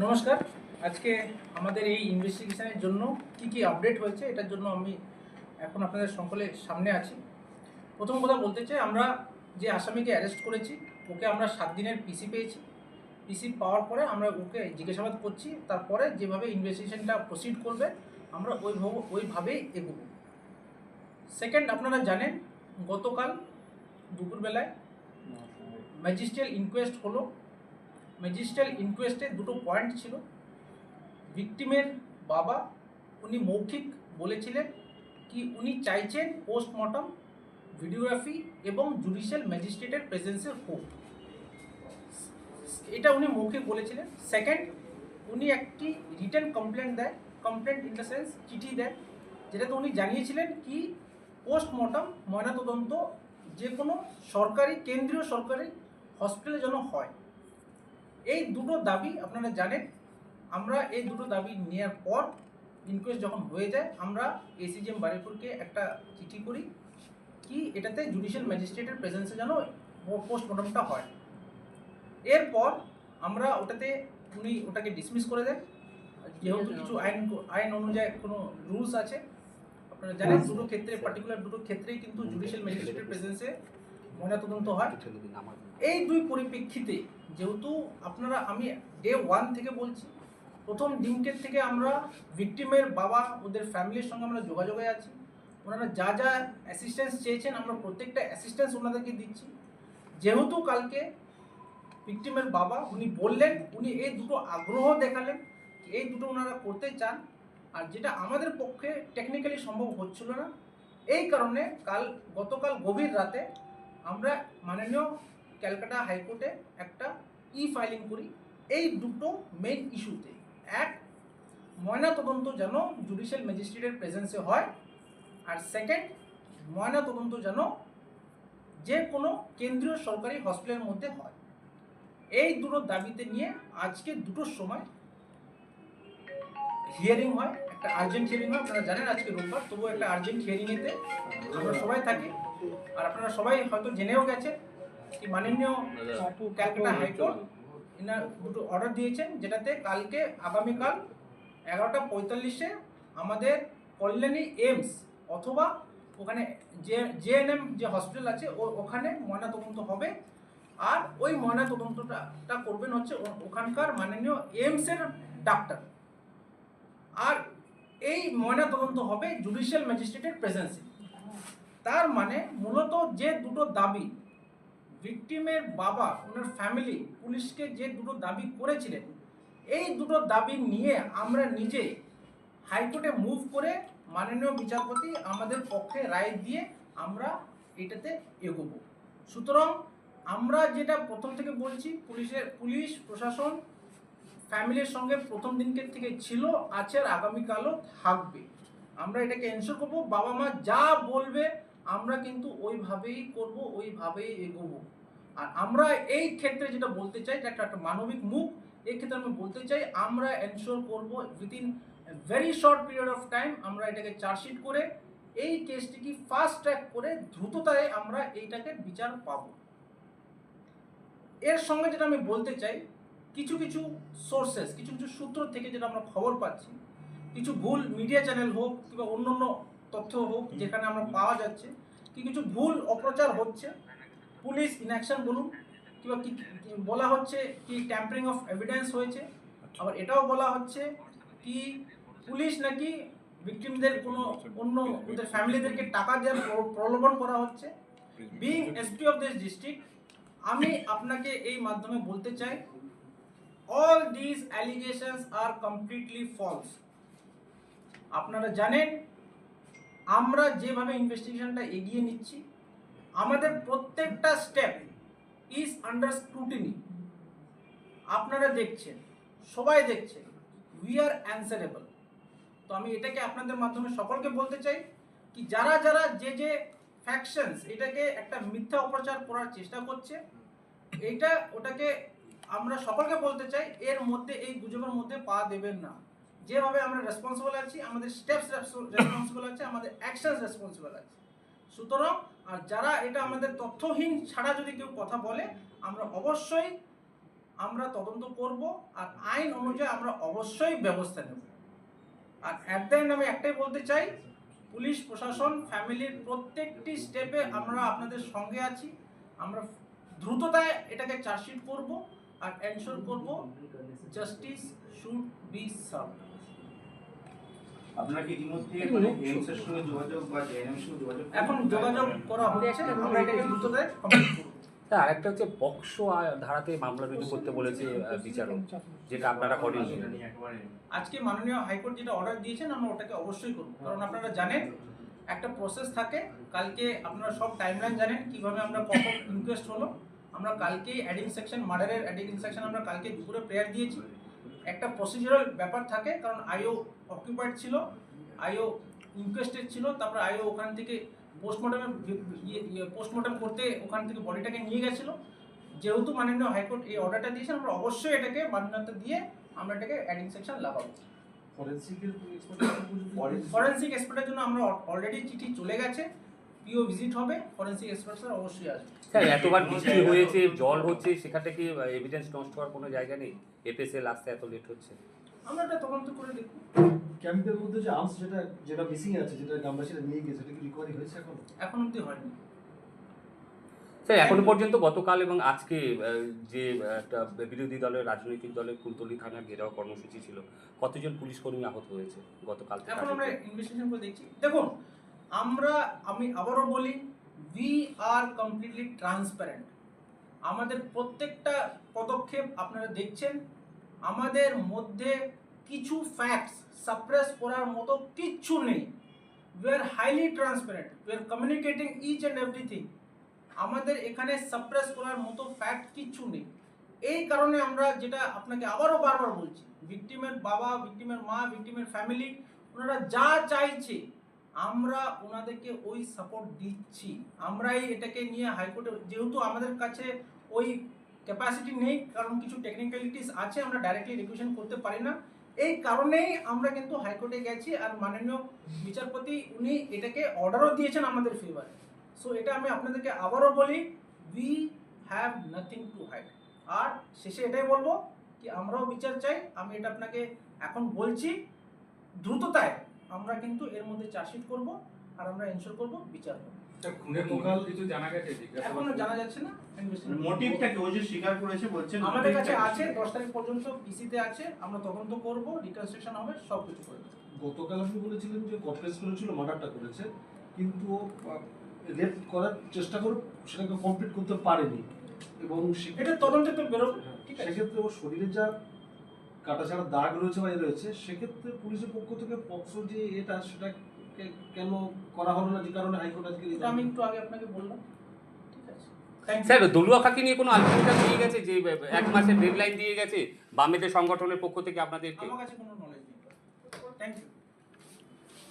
নমস্কার। আজকে আমাদের এই ইনভেস্টিগেশনের জন্য কি কি আপডেট হয়েছে এটার জন্য আমি এখন আপনাদের সকলের সামনে আছি। প্রথম কথা বলতে চাই আমরা যে আসামিকে অ্যারেস্ট করেছি ওকে আমরা সাত দিনের পিসি পেয়েছি। পিসি পাওয়ার পরে আমরা ওকে জিজ্ঞাসাবাদ করছি তারপরে যেভাবে ইনভেস্টিগেশনটা প্রসিড করবে আমরা ওইভাবে ওইভাবেই এগোবো। সেকেন্ড আপনারা জানেন গতকাল দুপুরবেলায় ম্যাজিস্ট্রিয়াল ইনকোয়েস্ট হলো। ম্যাজিস্ট্রিয়াল ইনকোয়েস্টে দুটো পয়েন্ট ছিল। ভিকটিমের বাবা, উনি মৌখিক বলেছিলেন কি উনি চাইছেন পোস্টমর্টম ভিডিওগ্রাফি এবং জুডিশিয়াল ম্যাজিস্ট্রেটের প্রেজেন্সে হোক এটা উনি মৌখিক বলেছিলেন। সেকেন্ড উনি একটি রিটার্ন কমপ্লেন দেয় কমপ্লেন ইন দ্য সেন্স চিঠি দেয়, যেটাতে উনি জানিয়েছিলেন কি পোস্টমর্টম ময়নাতদন্ত যে কোনো সরকারি, কেন্দ্রীয় সরকারি হসপিটালে যেন হয়। এই দুটো দাবি আপনারা জানেন আমরা এই দুটো দাবি নেওয়ার পর ইনকোয়েস্ট যখন হয়ে যায় আমরা এসিজিএম বারিপুরকে একটা চিঠি করি কি এটাতে জুডিশিয়াল ম্যাজিস্ট্রেটের প্রেজেন্সে যেন পোস্টমর্টমটা হয়। এরপর আমরা ওটাতে উনি ওটাকে ডিসমিস করে দেন। যেহেতু কিছু আইন আইন অনুযায়ী কোনো রুলস আছে। আপনারা জানেন দুটো ক্ষেত্রে পার্টিকুলার দুটো ক্ষেত্রেই কিন্তু জুডিশিয়াল ম্যাজিস্ট্রেটের প্রেজেন্সে ময়নাতদন্ত হয়। এই দুই পরিপ্রেক্ষিতে যেহেতু আপনারা আমি ডে ওয়ান থেকে বলছি প্রথম দিনকের থেকে আমরা ভিকটিমের বাবা ওদের ফ্যামিলির সঙ্গে আমরা যোগাযোগে আছি। ওনারা যা যা অ্যাসিস্ট্যান্স চেয়েছেন আমরা প্রত্যেকটা অ্যাসিস্ট্যান্স ওনাদেরকে দিচ্ছি। যেহেতু কালকে ভিকটিমের বাবা উনি বললেন উনি এই দুটো আগ্রহ দেখালেন এই দুটো ওনারা করতে চান। আর যেটা আমাদের পক্ষে টেকনিক্যালি সম্ভব হচ্ছিল না। এই কারণে কাল গতকাল গভীর রাতে আমরা মাননীয় ক্যালকাটা হাইকোর্টে একটা ই ফাইলিং করি। এই দুটো মেইন ইস্যুতে এক, ময়না তদন্ত যেন জুডিশিয়াল ম্যাজিস্ট্রেটের প্রেজেন্সে হয়। আর সেকেন্ড ময়না তদন্ত যেন যে কোনো কেন্দ্রীয় সরকারি হসপিটালের মধ্যে হয়। এই দুটো দাবিতে নিয়ে আজকে দুটোর সময় হিয়ারিং হয়। একটা আর্জেন্ট হিয়ারিং হয়। আপনারা জানেন আজকে রোববার। তবুও একটা আর্জেন্ট হিয়ারিংয়েতে আমরা সবাই থাকি। আর আপনারা সবাই হয়তো জেনেও গেছেন কি মাননীয় ক্যালকাটা হাইকোর্ট এনার দুটো অর্ডার দিয়েছেন যেটাতে কালকে আগামীকাল এগারোটা পঁয়তাল্লিশে আমাদের কল্যাণী এইমস অথবা ওখানে যে জেএনএম যে হসপিটাল আছে ও ওখানে ময়নাতদন্ত হবে। আর ওই ময়নাতদন্তটা করবেন হচ্ছে ওখানকার মাননীয় এইমসের ডাক্তার। আর এই ময়নাতদন্ত হবে জুডিশিয়াল ম্যাজিস্ট্রেটের প্রেজেন্সে তার মানে মূলত যে দুটো দাবি, ভিকটিমের বাবা, ওনার ফ্যামিলি পুলিশকে যে দুটো দাবি করেছিলেন, এই দুটো দাবি নিয়ে আমরা নিজে হাইকোর্টে মুভ করে মাননীয় বিচারপতি আমাদের পক্ষে রায় দিয়ে আমরা এটাতে এগোবো। সুতরাং আমরা যেটা প্রথম থেকে বলছি, পুলিশের, পুলিশ, প্রশাসন, ফ্যামিলির সঙ্গে প্রথম দিনকে থেকে ছিল, আছে, আর আগামীকালও থাকবে। আমরা এটাকে এনশোর করব, বাবা মা যা বলবে আমরা কিন্তু ওইভাবেই করব ওইভাবেই এগোবো। আর আমরা এই ক্ষেত্রে যেটা বলতে চাই একটা একটা মানবিক মুখ এই ক্ষেত্রে আমি বলতে চাই আমরা এনশোর করব within very short period of time আমরা এটাকে চার্জশিট করে এই কেসটিকে ফাস্ট ট্র্যাক করে দ্রুততায় আমরা এইটাকে বিচার পাব। এর সঙ্গে যেটা আমি বলতে চাই কিছু কিছু সোর্সেস কিছু কিছু সূত্র থেকে যেটা আমরা খবর পাচ্ছি কিছু ভুল মিডিয়া চ্যানেল হোক কিংবা অন্য অন্য তথ্য হোক যেখানে আমরা পাওয়া যাচ্ছে কি কিছু ভুল অপ্রচার হচ্ছে? পুলিশ ইনঅ্যাকশন বলুন, কিংবা কি বলা হচ্ছে, কি ট্যাম্পারিং অফ এভিডেন্স হয়েছে? আবার এটাও বলা হচ্ছে কি পুলিশ নাকি ভিকটিমদের কোনো অন্য ওদের ফ্যামিলিদেরকে টাকা দেওয়ার প্রলোভন করা হচ্ছে? Being SP of this district আমি আপনাকে এই মাধ্যমে বলতে চাই all this allegations are completely false আপনারা জানেন আমরা যেভাবে ইনভেস্টিগেশনটা এগিয়ে নিচ্ছি, আমাদের প্রত্যেকটা স্টেপ ইজ আন্ডার স্ক্রুটিনি আপনারা দেখছেন, সবাই দেখছেন উই আর অ্যান্সারেবল তো আমি এটাকে আপনাদের মাধ্যমে সকলকে বলতে চাই কি যারা যারা যে যে ফ্যাকশনস এটাকে একটা মিথ্যা অপপ্রচার করার চেষ্টা করছে এইটা ওটাকে আমরা সকলকে বলতে চাই, এর মধ্যে, এই গুজবের মধ্যে পা দেবেন না। যেভাবে আমরা রেসপন্সিবল আছি, আমাদের স্টেপস রেসপন্সিবল আছে, আমাদের অ্যাকশনস রেসপন্সিবল আছে। সুতরাং, আর যারা এটা আমাদের তথ্যহীন ছাড়া যদি কেউ কথা বলে, আমরা অবশ্যই, আমরা তদন্ত করব, আর আইন অনুযায়ী আমরা অবশ্যই ব্যবস্থা নেব। আর অ্যাট দ্য এন্ড আমি একটাই বলতে চাই, পুলিশ, প্রশাসন, ফ্যামিলির প্রত্যেকটি স্টেপে আমরা আপনাদের সঙ্গে আছি। আমরা দ্রুততায় এটাকে চার্জশিট করব, আর এনশোর করব জাস্টিস শুড বি সার্ভ আপনারা কি ইতিমধ্যে মানে এমস এর সঙ্গে যোগাযোগ বা জেএনএম সঙ্গে যোগাযোগ এখন যোগাযোগ করা এটাকে তা আরেকটা হচ্ছে পক্সো ধারাতে মামলা রুজু করতে বলেছে বিচারক যেটা আপনারা করেন আজকে মাননীয় হাইকোর্ট যেটা অর্ডার দিয়েছেন আমরা ওটাকে অবশ্যই করব। কারণ আপনারা জানেন একটা প্রসেস থাকে কালকে আপনারা সব টাইমলাইন জানেন কীভাবে আমরা কখন ইনকোয়েস্ট হলো। আমরা কালকেই অ্যাডিং সেকশন মার্ডারের অ্যাডিং সেকশন আমরা কালকে দুপুরে প্রেয়ার দিয়েছি। একটা প্রসিজারাল ব্যাপার থাকে কারণ আইও অকুপাইড ছিল আইও ইনকোয়েস্টেড ছিল তারপরে আইও ওখান থেকে পোস্টমর্টমে পোস্টমর্টম করতে ওখান থেকে বডিটাকে নিয়ে গেছিল। যেহেতু মাননীয় হাইকোর্ট এই অর্ডারটা দিয়েছেন আমরা অবশ্যই এটাকে মান্যতা দিয়ে আমরা এটাকে অ্যাডিং সেকশন লাগাবো। ফরেন্সিক এক্সপার্টের জন্য আমরা অলরেডি চিঠি চলে গেছে পিও ভিজিট হবে ফরেন্সিক এক্সপার্ট স্যার অবশ্যই আসবে। স্যার এতবার বৃষ্টি হয়েছে জল হচ্ছে সেখান থেকে এভিডেন্স নষ্ট হওয়ার কোনো জায়গা নেই? এফএসএল আসতে এত লেট হচ্ছে। আমরা এটা তদন্ত করে দেখব। ক্যাম্পের মধ্যে যে আর্মস যেটা যেটা মিসিং আছে যেটা গ্রামবাসীরা নিয়ে গিয়েছে সেটা কি রিকভারি হয়েছে এখন? এখন অবধি হয়নি। স্যার এখনও পর্যন্ত গতকাল এবং আজকে যে একটা বিরোধী দলের রাজনৈতিক দলের কুলতলি থানা ঘেরাও কর্মসূচি ছিল কতজন পুলিশ কর্মী আহত হয়েছে গতকাল থেকে? এখন আমরা? ইনভেস্টিগেশন করে দেখছি। দেখুন আমরা আমি আবারও বলি উই আর কমপ্লিটলি ট্রান্সপারেন্ট আমাদের প্রত্যেকটা পদক্ষেপ আপনারা দেখছেন। আমাদের মধ্যে কিছু ফ্যাক্টস সাপ্রেস করার মতো কিচ্ছু নেই। We are highly transparent we are communicating each and everything আমাদের এখানে সাপ্রেস করার মতো ফ্যাক্ট কিচ্ছু নেই। এই কারণে আমরা যেটা আপনাকে আবারও বারবার বলছি ভিকটিমের বাবা ভিকটিমের মা ভিকটিমের ফ্যামিলি ওনারা যা চাইছে, আমরা ওনাদেরকে ওই সাপোর্ট দিচ্ছি। আমরাই এটাকে নিয়ে হাইকোর্টে যেহেতু আমাদের কাছে ওই ক্যাপাসিটি নেই, কারণ কিছু টেকনিক্যালিটিস আছে, আমরা ডাইরেক্টলি রিকুয়েশন করতে পারি না। এই কারণেই আমরা কিন্তু হাইকোর্টে গেছি আর মাননীয় বিচারপতি উনি এটাকে অর্ডারও দিয়েছেন আমাদের ফেভারে সো এটা আমি আপনাদেরকে আবারও বলি we have nothing to hide আর শেষে এটাই বলব কি আমরাও বিচার চাই, আমি এটা আপনাকে এখন বলছি, দ্রুততায় আমরা কিন্তু এর মধ্যে চার্জশিট করব। আর আমরা এনশোর করব বিচার হবে মোকাল কিছু জানা গেছে এখনও জানা যাচ্ছে না investigation মোটিভটা ওই যে স্বীকার করেছে বলছেন আমাদের কাছে? আছে দশ তারিখ পর্যন্ত পিসিতে আছে আমরা তদন্ত করব রিকনস্ট্রাকশন হবে সব কিছু করব গতকাল আপনি বলেছিলেন যে করেছিল মার্ডারটা করেছে কিন্তু রেপ করার চেষ্টা করে সেটাকে কমপ্লিট করতে পারেনি। এবং সে- এটা তদন্তে তো বেরোবে হ্যাঁ, ঠিক আছে। সেক্ষেত্রে ওর শরীরে যা কাটা ছাড়া দাগ রয়েছে বা এ রয়েছে সেক্ষেত্রে পুলিশের পক্ষ থেকে পক্সো যে এটা সেটা কেন করা হলো না? যে কারণে হাইকোর্ট আজকে আমি একটু আগে আপনাকে বললাম। ঠিক আছে। থ্যাংক স্যার দলুয়া খাকি নিয়ে কোনো আলোচনা দিয়ে গেছে যে এক মাসের ডেডলাইন দিয়ে গেছে? বামেদের সংগঠনের পক্ষ থেকে আপনাদেরকে? আমার কাছে কোনো নলেজ নেই। Thank you